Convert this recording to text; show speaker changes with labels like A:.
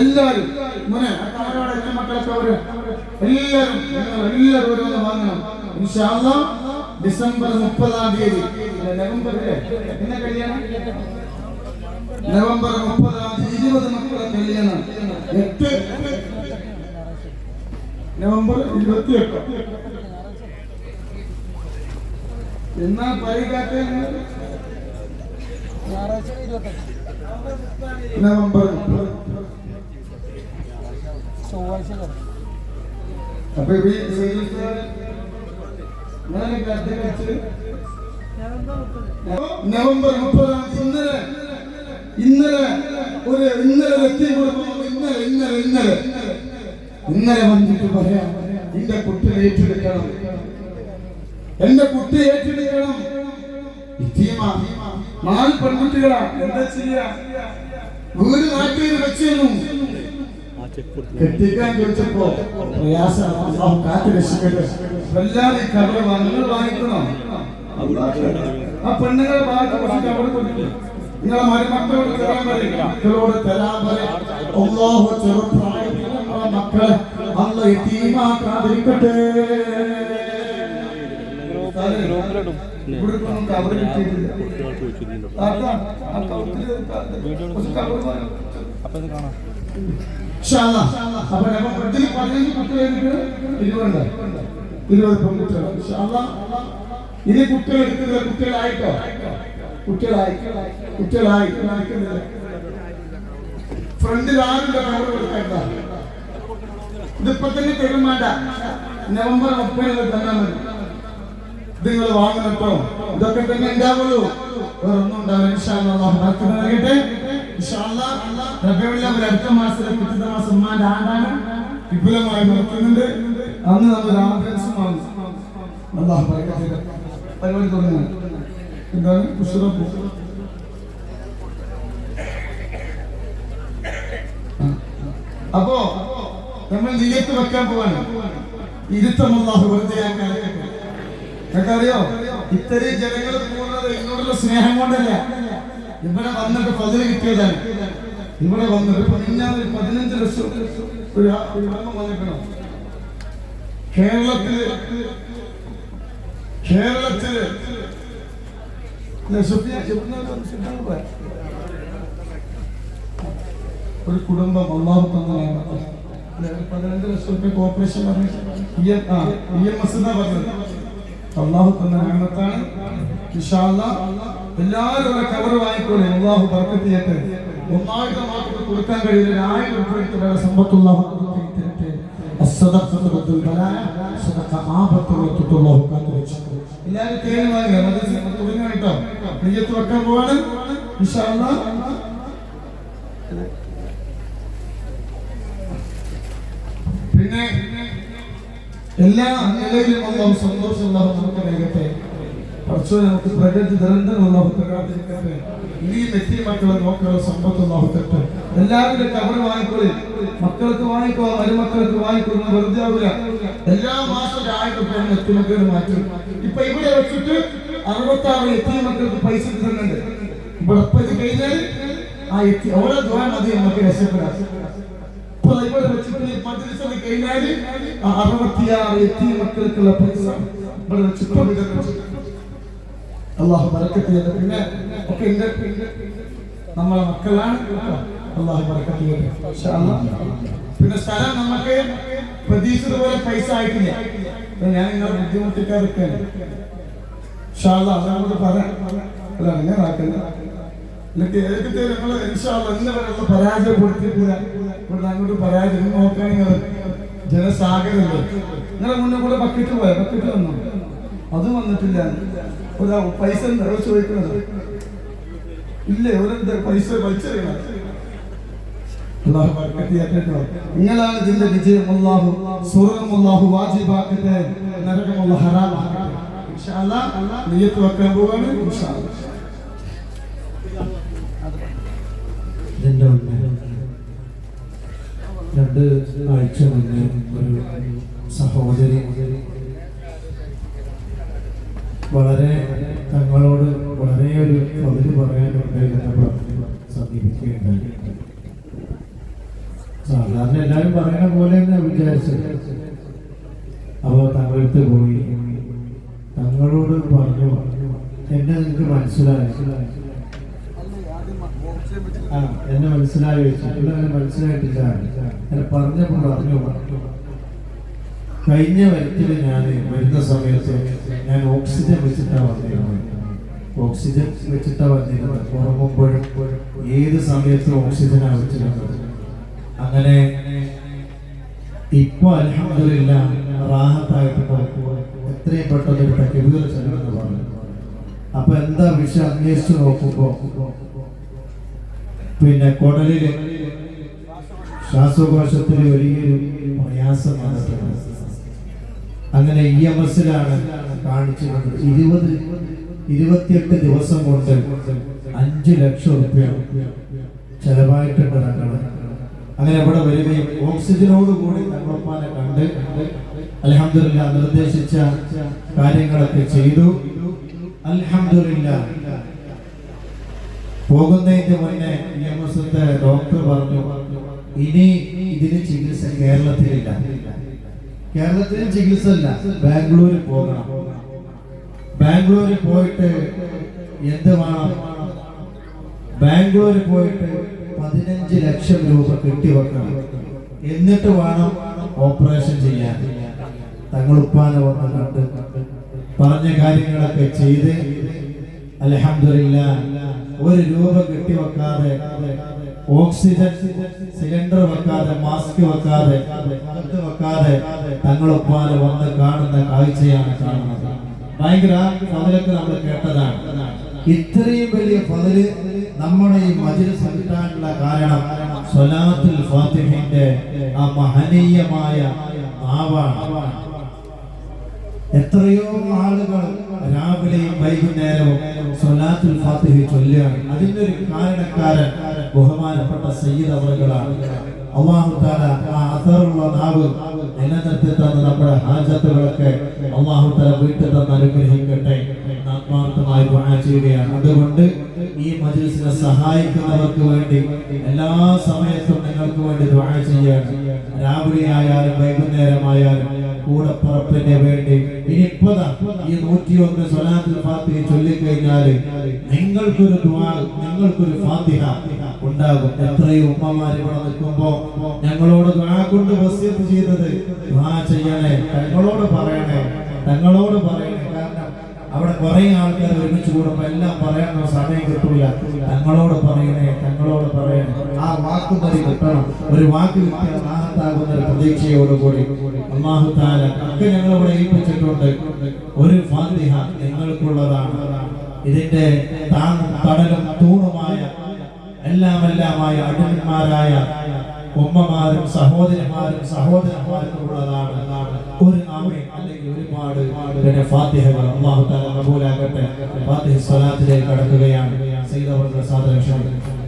A: എല്ലാരും മോനെ അക്കാരോടെ എന്റെ അവർ? എല്ലാരും നിങ്ങൾ എല്ലാരും ഓരോന്ന് വാങ്ങണം. ഇൻഷാ അല്ലാ ഡിസംബർ മുപ്പതാം തീയതി. നവംബർ അല്ലേ? കല്യാണം? നവംബർ മുപ്പതാം തീയതി ഇരുപത് മക്കളെ കല്യാണം. എട്ട്. നവംബർ ഇരുപത്തി എട്ട് എന്നാ പരിഗാറ്റ
B: ഞായറാഴ്ച ഇരുപത്തെട്ട്
A: നവംബർ നവംബർ മുപ്പതാം ഇന്നലെ ഇന്നലെ ഒരു ഇന്നലെ വ്യക്തി കൊടുക്കുമ്പോൾ ഇന്നലെ ഇന്നലെ ഇന്നലെ. ഇന്നലെ വന്നിട്ട് പറയാം എന്റെ കുട്ടി ഏറ്റെടുക്കണം. എന്റെ കുട്ടി ഏറ്റെടുക്കണം. നാല് പെൺകുട്ടികളാ എന്താ ചെയ്യാ? വീട് നാട്ടിൽ വെച്ചിരുന്നു. കെട്ടിക്കാൻ ചോദിച്ചപ്പോ പ്രയാസം ആ മക്കളെ അന്ന് യതീമാക്കാതിരിക്കട്ടെ കുറച്ച് കബറ് വാങ്ങി.
B: അപ്പൊ ഇത് കാണാം.
A: ഇൻഷാല്ലാ. അപ്പൊ നമുക്ക് ഇതിൽ പതിനഞ്ച് കുട്ടികൾക്ക് ഇരുപത് ഇരുപത് പെൺകുട്ടികൾ. ഇൻഷാല്ലാ. ഇനി കുട്ടികൾ എടുക്കുന്നില്ല കുട്ടികളായിട്ടോ? കുട്ടികളായി. കുട്ടികളായി. കാണിക്കുന്നില്ല ഫ്രണ്ടിൽ ആരുണ്ട് കവർ കൊടുക്കേണ്ട ഇതിപ്പോ തന്നെ തരും വേണ്ട. നവംബർ മുപ്പതിന് തന്നാൽ മതി. നിങ്ങൾ വാങ്ങണം ഇതൊക്കെ തന്നെ ഉണ്ടാവുള്ളൂ. വേറൊന്നും ഉണ്ടാവില്ല അന്ന് നമ്മൾ എന്താണ്? അപ്പോ നമ്മൾ നിയത്ത് വെക്കാൻ പോവാണ്. ഇരുത്തം അള്ളാഹു വെറുതെ നിങ്ങൾക്കറിയോ? ഇത്രയും ജനങ്ങൾ പോകുന്നത് എന്നോടുള്ള സ്നേഹം കൊണ്ടല്ല. ഇവിടെ വന്നിട്ട് പതിന് കിട്ടിയതാണ് ഇവിടെ വന്നിട്ട് ഒരു പതിനഞ്ച് ലക്ഷം വന്നിക്കണം കേരളത്തിൽ കേരളത്തിൽ ഒരു കുടുംബം അള്ളാഹു തന്നതാണ് പതിനഞ്ച് ലക്ഷം റുപ്യ കോർപ്പറേഷൻ പറഞ്ഞു ഇ എം എസ് എന്നാ പറഞ്ഞത്? അള്ളാഹു തന്ന ഞാനത്താണ് എല്ലാവരും ഒരു കവർ വാങ്ങിക്കൂടെ അള്ളാഹു പറക്കത്ത് ചെയ്യട്ടെ ഒന്നായിട്ട് മാത്രം കൊടുക്കാൻ കഴിയില്ല ആയിരം ഉൾപ്പെടുത്തി വേറെ സമ്പത്തുള്ളാഹു എല്ലാവരും തേൻ വാങ്ങുക. തുടങ്ങി കേട്ടോ നെയ്യത്ത് വെക്കാൻ പോവാണ്. വിശാല പിന്നെ എല്ലാ നിലയിലും അള്ളാഹു സന്തോഷം അള്ളാഹു നമുക്ക് നൽകട്ടെ പക്ഷേ നമുക്ക് പ്രകൃതി ദുരന്തമുള്ള തരാതിരിക്കട്ടെ ഈ നെറ്റി മക്കളെ നോക്കാനുള്ള സമ്പത്തുള്ള തട്ടെ എല്ലാവരുടെ കബർ വാങ്ങിക്കൊള്ളി മക്കൾക്ക് വാങ്ങിക്കോ മരുമക്കൾക്ക് വാങ്ങിക്കൊള്ളുന്ന വെറുതെ ആവില്ല എല്ലാ മാസവും ഒരു ആയിരം രൂപ എത്തി മക്കൾ മാറ്റും ഇപ്പൊ ഇവിടെ വെച്ചിട്ട് അറുപത്തി ആറ് എത്തി മക്കൾക്ക് പൈസ തരുന്നുണ്ട്. ഇവിടെ കഴിഞ്ഞാൽ ആ എത്തി ഓരോ ദ്വാരം മതി നമുക്ക് രക്ഷപ്പെടാം. അറുപത്തിയാറ് എത്തി മക്കൾക്കുള്ള. അള്ളാഹു പിന്നെ ഒക്കെ നമ്മളെ മക്കളാണ് അള്ളാഹു. പിന്നെ സ്ഥലം നമുക്ക് പ്രതീക്ഷിച്ചത് പോലെ പൈസ ആയിട്ടില്ല. ഞാൻ ഇങ്ങനെ അല്ലാഹ് അതങ്ങോട്ട് പറയാം അല്ല അങ്ങനെ ഏതൊക്കെ ഒന്ന് പരാജയപ്പെടുത്തിയിട്ടില്ല. ഇവിടെ അങ്ങോട്ട് പരാജയം നോക്കുകയാണെങ്കിൽ ജനസാഗരല്ലേ? നിങ്ങളെ മുന്നേ കൂടെ ബക്കറ്റ് പോയ? ബക്കറ്റ് വന്നു? അത് വന്നിട്ടില്ല. ഒരു പൈസ അവർ ചോദിക്കുന്നത് ഇല്ലേ? ഒരു പൈസ? വലിച്ചെറിയണം അള്ളാഹു ബർക്കത്ത് ചെയ്യട്ടെ കേട്ടോ. നിങ്ങളാണ് ഇതിന്റെ വിജയം. അള്ളാഹു സ്വർഗം അള്ളാഹു വാജിബാക്കട്ടെ. നരകം അള്ളാഹു ഹറാമാക്കട്ടെ. ഇൻഷാ അല്ലാഹ് നിയ്യത്ത് വെക്കാൻ പോവാണ്. ഇൻഷാ അല്ലാഹ്.
C: രണ്ട് ആഴ്ച മുന്നേ ഒരു സഹോദരി വളരെ തങ്ങളോട് വളരെ ഒരു പതിവ് പറയാനുണ്ട് പറഞ്ഞ് സമീപിക്കുകയുണ്ടായി സാധാരണ എല്ലാവരും പറയുന്ന പോലെ തന്നെ വിചാരിച്ചത് അപ്പോൾ തങ്ങളടുത്ത് പോയി. തങ്ങളോട് പറഞ്ഞു എന്നെ നിങ്ങൾക്ക് മനസ്സിലായി. ആ എന്നെ മനസ്സിലായി വെച്ചു ഇവിടെ അങ്ങനെ മനസ്സിലായിട്ടില്ല. എന്നെ പറഞ്ഞപ്പോൾ അറിഞ്ഞു കഴിഞ്ഞ വരത്തിൽ ഞാൻ വരുന്ന സമയത്ത് ഞാൻ ഓക്സിജൻ വെച്ചിട്ടാണ് വന്നിരുന്നത്. ഓക്സിജൻ വെച്ചിട്ടാണ് വന്നിരുന്നത്. ഉറങ്ങുമ്പോഴും ഏത് സമയത്തും ഓക്സിജനാണ് വെച്ചിരുന്നത്. അങ്ങനെ ഇപ്പൊ അലഹമില്ല റാഹത്തായിട്ട് എത്രയും പെട്ടെന്ന് ഒരു തക്കബീർ ചെല്ലണമെന്ന് പറഞ്ഞു. അപ്പൊ എന്താ വിഷയം? അന്വേഷിച്ച് നോക്കുമ്പോ പിന്നെ കുടലിൽ ശ്വാസകോശത്തിൽ വലിയൊരു പ്രയാസം വന്നിട്ടുണ്ട് അങ്ങനെ ഇ എം എസിലാണ് കാണിച്ചിരുന്നത് ഇരുപത് ഇരുപത്തിയെട്ട് ദിവസം കൊണ്ട് അഞ്ചു ലക്ഷം റുപ്യ ചെലവായിട്ടുണ്ട് തങ്ങൾ അങ്ങനെ ഇവിടെ വരികയും ഓക്സിജനോട് കൂടി തങ്ങളപ്പാനെ കണ്ട് അലഹമില്ല നിർദ്ദേശിച്ച കാര്യങ്ങളൊക്കെ ചെയ്തു. അലഹമില്ല പോകുന്നതിന് മുന്നേ പി എം എസ് ഡോക്ടർ പറഞ്ഞു ഇനി ഇതിന് ചികിത്സ കേരളത്തിലില്ല. കേരളത്തിൽ ചികിത്സ ഇല്ല ബാംഗ്ലൂരിൽ പോകണം. ബാംഗ്ലൂരിൽ പോയിട്ട് എന്ത് വേണം? ബാംഗ്ലൂരിൽ പോയിട്ട് പതിനഞ്ച് ലക്ഷം രൂപ കെട്ടിവെക്കണം എന്നിട്ട് വേണം ഓപ്പറേഷൻ ചെയ്യാൻ. തങ്ങൾ ഉപ്പാനെ വന്ന് കണ്ട് പറഞ്ഞ കാര്യങ്ങളൊക്കെ ചെയ്ത് അലഹമില്ല ഒരു രൂപ കെട്ടിവെക്കാതെ ഓക്സിജൻ സിലിണ്ടർ വെക്കാതെ മാസ്ക് വെക്കാതെ അകത്ത് വെക്കാതെ തങ്ങളൊപ്പാതെ വന്ന് കാണുന്ന കാഴ്ചയാണ് കാണുന്നത്. ഭയങ്കര പതിലൊക്കെ നമ്മൾ കേട്ടതാണ്. ഇത്രയും വലിയ പതിൽ നമ്മുടെ ഈ മജിൽസ് കിട്ടാനുള്ള കാരണം സ്വലാത്തുൽ ഫാത്തിഹിന്റെ ആ മഹനീയമായ നാവാണ് എത്രയോ ആളുകൾ രാവിലെയും വൈകുന്നേരവും സ്വലാത്തുൽ ഫാത്തിഹ ചൊല്ലുകയാണ്. അതിന്റെ ഒരു കാരണക്കാരൻ ബഹുമാനപ്പെട്ട സയ്യിദ് ആ അസറുള്ള നമ്മുടെ ഹാജത്തുകളൊക്കെ അനുഗ്രഹിക്കട്ടെ. ആത്മാർത്ഥമായി അതുകൊണ്ട് ഈ മജീസിനെ സഹായിക്കുന്നവർക്ക് വേണ്ടി എല്ലാ സമയത്തും നിങ്ങൾക്ക് വേണ്ടി ദുആ ചെയ്യാണ്. രാവിലെ ആയാലും വൈകുന്നേരമായാലും കൂടപ്പുറപ്പിന് വേണ്ടി. ഇനിയിപ്പതാ ഈ നൂറ്റിയൊന്ന് സ്വലാത്തിൽ ഫാത്തിഹ ചൊല്ലിക്കഴിഞ്ഞാൽ നിങ്ങൾക്കൊരു ദുആ നിങ്ങൾക്കൊരു ഫാത്തിഹ ഉണ്ടാകും. എത്രയും ഉമ്മമാര് ഇവിടെ നിൽക്കുമ്പോ ഞങ്ങളോട് ദുആ കൊണ്ട് വസിയത്ത് ചെയ്തത് ദ്വാ ചെയ്യണേ തങ്ങളോട് പറയണേ തങ്ങളോട് പറയണേ. കാരണം അവിടെ കുറെ ആൾക്കാർ ഒരുമിച്ച് കൂടുമ്പോ എല്ലാം പറയാനോ സമയം കിട്ടില്ല തങ്ങളോട് പറയണേ തങ്ങളോട് പറയണേ. ആ വാക്ക് മതി കിട്ടണം. ഒരു വാക്ക് കിട്ടിയാൽ റാഹത്താകുന്ന ഒരു പ്രതീക്ഷയോടുകൂടി അള്ളാഹു താല ഒക്കെ ഞങ്ങൾ ഇവിടെ ഏൽപ്പിച്ചിട്ടുണ്ട്. ഒരു ഫാത്തിഹ നിങ്ങൾക്കുള്ളതാണ് ഇതിന്റെ താങ്ങും കടലും തൂണുമായ എല്ലാം എല്ലാമായ അടിമന്മാരായ ഉമ്മമാരും സഹോദരന്മാരും സഹോദരന്മാരും ഉള്ളതാണ് ഒരു ആമീൻ അല്ലെങ്കിൽ ഒരുപാട് പിന്നെ ഫാത്തിഹകൾ അള്ളാഹു താല കബൂലാക്കട്ടെ. ഫാത്തിഹ സ്വലാത്തിലേക്ക് കടക്കുകയാണ്. ചെയ്തവരുടെ ക്ഷണിക്കുന്നു